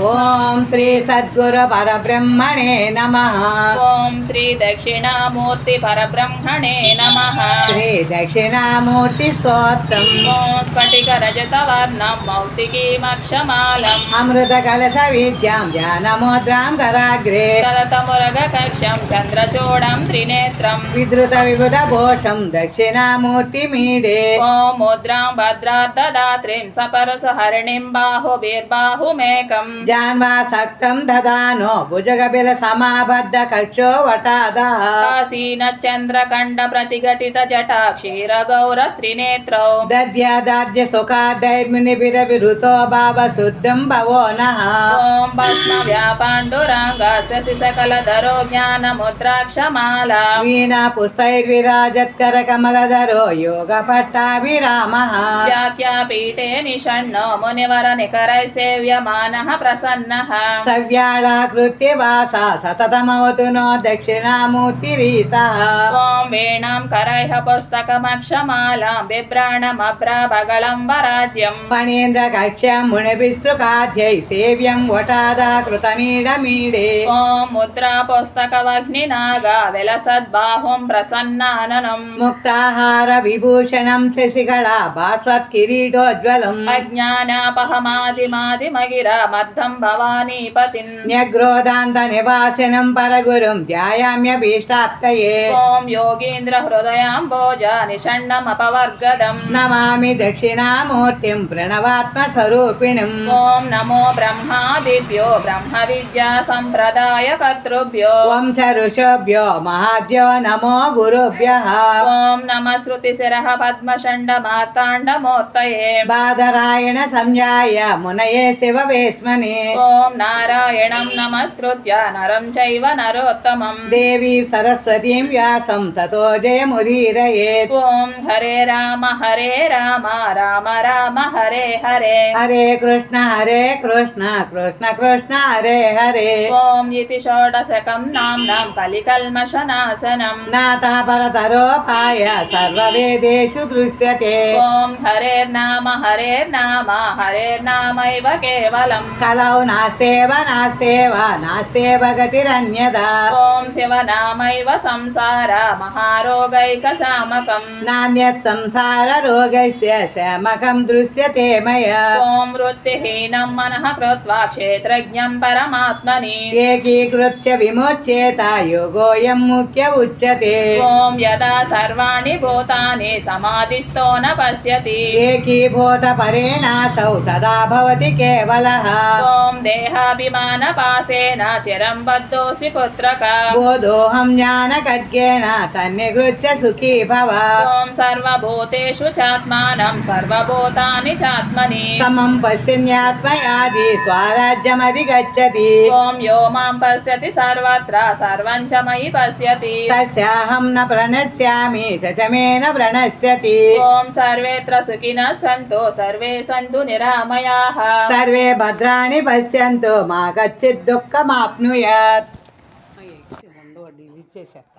ఓం శ్రీ సద్గురు పరబ్రహ్మణే నమ. ఓం శ్రీ దక్షిణామూర్తి పరబ్రహ్మణే నమ. శ్రీ దక్షిణామూర్తి స్తోత్రం. ఓం స్ఫటిక రజత వర్ణం మౌక్తికీమక్షమాలం అమృత కలశ విద్యాం ధ్యానముద్రాం కరాగ్రే. కలతమురగ కక్షం చంద్రచూడం త్రినేత్రం. విధృత విబుధ భోషం దక్షిణామూర్తి మీడే. ఓం ముద్రాం భద్రార్ధదాత్రిం సపరసు హరిణిం బాహుబీర్బాహుమేకం. జాన్వాసక్తం దదానో భుజగబిల సమాబద్ధ కక్షో వటాదా కాశీన చంద్రకండ ప్రతిఘటిత జటా క్షీర గౌర స్త్రినేత్రౌ దద్యాదాద్య సుఖాదైర్మిని విరుతో భావ శుద్ధం భవో ఓం భస్మ వ్యాపాండురాంగస్య శిశకల ధరో జ్ఞాన ముద్రాక్షమాల వీణా పుస్తైర్విరాజత్కర కమలధరో యోగ పట్టాభిరామ వ్యాఖ్యాపీఠే నిషण्णो మునివర నికరై సేవ్యమానః ప్రసన్నః సవ్యాళాకృత్య వాస సతతమవతు నో దక్షిణామూర్తిరీసా ఓం వేణాం కరైః పుస్తకమక్షమాలాం బిభ్రాణమభ్రాబగళం వరాఢ్యం ఫణీంద్ర కక్ష్యం మునిభిస్సుకాధ్యై సేవ్యం వటాదా కృతనీడమీడే ఓం ముద్రా పుస్తకవగ్నినాగా విలసద్బాహుం ప్రసన్నాననం ముక్తాహార విభూషణం శశికళ భాస్వత్ కిరీటోజ్వలం అజ్ఞానాపహమాదిమాదిమగిర మద్దం భవానీపతిం న్యగ్రోదాంత నివాసినం పరగురుం ధ్యాయామ్యభీష్టాప్తయే. ఓం యోగీంద్ర హృదయాంబోజ నిషण्णమపవర్గదం నమామి దక్షిణామూర్తిం ప్రణవాత్మ స్వరూపిణిం ఓం నమో బ్రహ్మాదిభ్యో బ్రహ్మ విద్యా సంప్రదాయ కర్తృభ్యో. వంశ ఋషభ్యో మహాభ్యో నమో గురుభ్య. ఓం నమ శృతి శిర పద్మషండ మార్తాండమూర్తయే బాదరాయణ సంజాయ మునయే శివ వేస్మని ఓం నారాయణం నమస్కృత్య నరం చైవ నరోత్తమం. దేవీ సరస్వతీం వ్యాసం తతో జయముదీరయేత్. ఓం హరే రామ హరే రామ రామ రామ హరే హరే. హరే కృష్ణ హరే కృష్ణ కృష్ణ కృష్ణ హరే హరే. ఓం ఇతి షోడశకం నామ్నాం కలికల్మషనాశనం. నాథపరతరోపాయ సర్వవేదేషు దృశ్యతే. ఓం హరేర్నామ హరేర్నామ హరేర్నామైవ కేవలం. కలౌ నాస్తేవ నాస్తేవ నాస్తేవ గతిరన్యదా ఓం శివనామైవ సంసార మహారోగైక సామకం నాణ్యత్ సంసార రోగస్య శమకం దృశ్యతే మయా ఓం వృత్తిహీనం మనః కృత్వా క్షేత్రజ్ఞం పరమాత్మని ఏకీకృత్య విముచ్యేత యోగోయం ముఖ్య ఉచ్యతే ఓం యదా సర్వాణి భూతాని సమాధిస్థో న పశ్యతి ఏకీభూత పరేణాసౌ తదా భవతి కేవలః ॐ देहाभिमानपासेन चिरं बद्धोऽसि पुत्रक। बोधोऽहं ज्ञानखड्गेन तन्निगृह्य सुखी भव। ॐ सर्वभूतेषु चात्मानं सर्वभूतानि चात्मनि। समं पश्यन्यात्मयादि स्वाराज्यमधिगच्छति। ॐ यो माँ पश्यति सर्वत्र सर्वं च मयि पश्यति। तस्याहं न प्रणश्यामि स प्रणश्यति ॐ सर्वेऽत्र सुखिनः सन्तु सर्वे सन्तु निरामयाः। सर्वे भद्राणि భద్రాణి పశ్యంతు మా గచ్చిత్ దుఃఖమాప్నుయాత్ డిలీట్ చేశారు